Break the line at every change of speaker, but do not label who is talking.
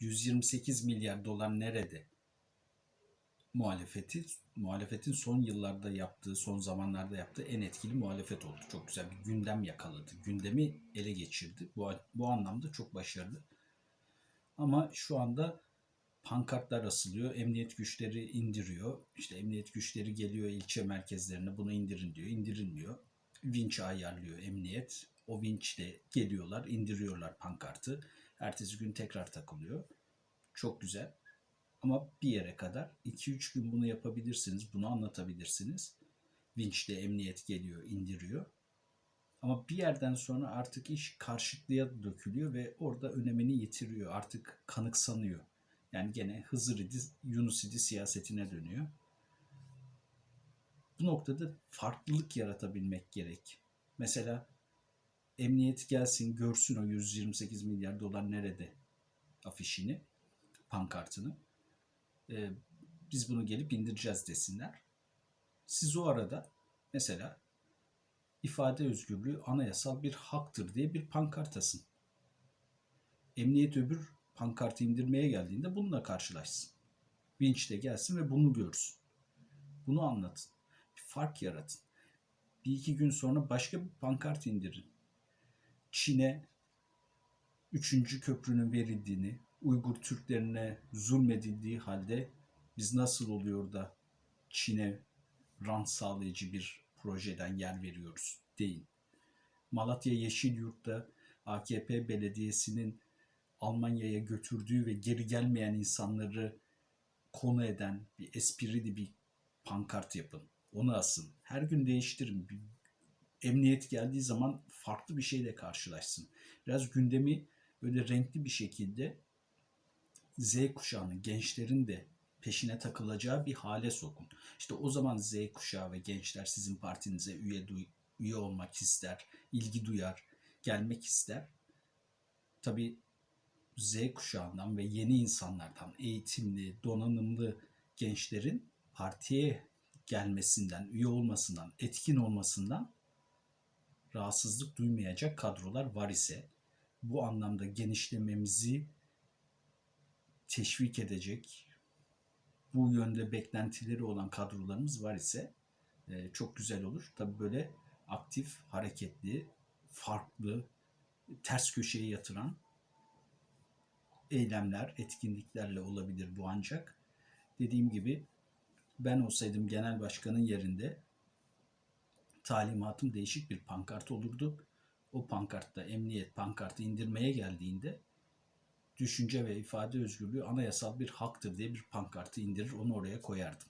128 milyar dolar nerede? Muhalefeti, muhalefetin son yıllarda yaptığı, son zamanlarda yaptığı en etkili muhalefet oldu. Çok güzel bir gündem yakaladı. Gündemi ele geçirdi. Bu, bu anlamda çok başarılı. Ama şu anda pankartlar asılıyor. Emniyet güçleri indiriyor. İşte emniyet güçleri geliyor ilçe merkezlerine bunu indirin diyor. İndirilmiyor. Vinç ayarlıyor emniyet. O vinçle geliyorlar, indiriyorlar pankartı. Ertesi gün tekrar takılıyor. Çok güzel. Ama bir yere kadar 2-3 gün bunu yapabilirsiniz. Bunu anlatabilirsiniz. Vinçle emniyet geliyor, indiriyor. Ama bir yerden sonra artık iş karşıtlığa dökülüyor ve orada önemini yitiriyor. Artık kanıksanıyor. Yani gene Hızır idi, Yunus idi siyasetine dönüyor. Bu noktada farklılık yaratabilmek gerek. Mesela emniyet gelsin görsün o 128 milyar dolar nerede afişini, pankartını. Ee, biz bunu gelip indireceğiz desinler. Siz o arada mesela ifade özgürlüğü anayasal bir haktır diye bir pankart asın. Emniyet öbür pankartı indirmeye geldiğinde bununla karşılaşsın. Vinç de gelsin ve bunu görsün. Bunu anlatın. Bir fark yaratın. Bir iki gün sonra başka bir pankart indirin. Çin'e üçüncü köprünün verildiğini, Uygur Türklerine zulmedildiği halde biz nasıl oluyor da Çin'e rant sağlayıcı bir projeden yer veriyoruz deyin. Malatya Yeşilyurt'ta AKP belediyesinin Almanya'ya götürdüğü ve geri gelmeyen insanları konu eden bir esprili bir pankart yapın. Onu asın. Her gün değiştirin. Emniyet geldiği zaman farklı bir şeyle karşılaşsın. Biraz gündemi böyle renkli bir şekilde Z kuşağının, gençlerin de peşine takılacağı bir hale sokun. İşte o zaman Z kuşağı ve gençler sizin partinize üye üye olmak ister, ilgi duyar, gelmek ister. Tabii Z kuşağından ve yeni insanlardan, eğitimli, donanımlı gençlerin partiye gelmesinden, üye olmasından, etkin olmasından rahatsızlık duymayacak kadrolar var ise bu anlamda genişlememizi teşvik edecek, bu yönde beklentileri olan kadrolarımız var ise e, çok güzel olur. Tabi böyle aktif, hareketli, farklı, ters köşeye yatıran eylemler, etkinliklerle olabilir bu ancak. Dediğim gibi ben olsaydım genel başkanın yerinde talimatım değişik bir pankart olurdu. O pankartta emniyet pankartı indirmeye geldiğinde düşünce ve ifade özgürlüğü anayasal bir haktır diye bir pankartı indirir onu oraya koyardım.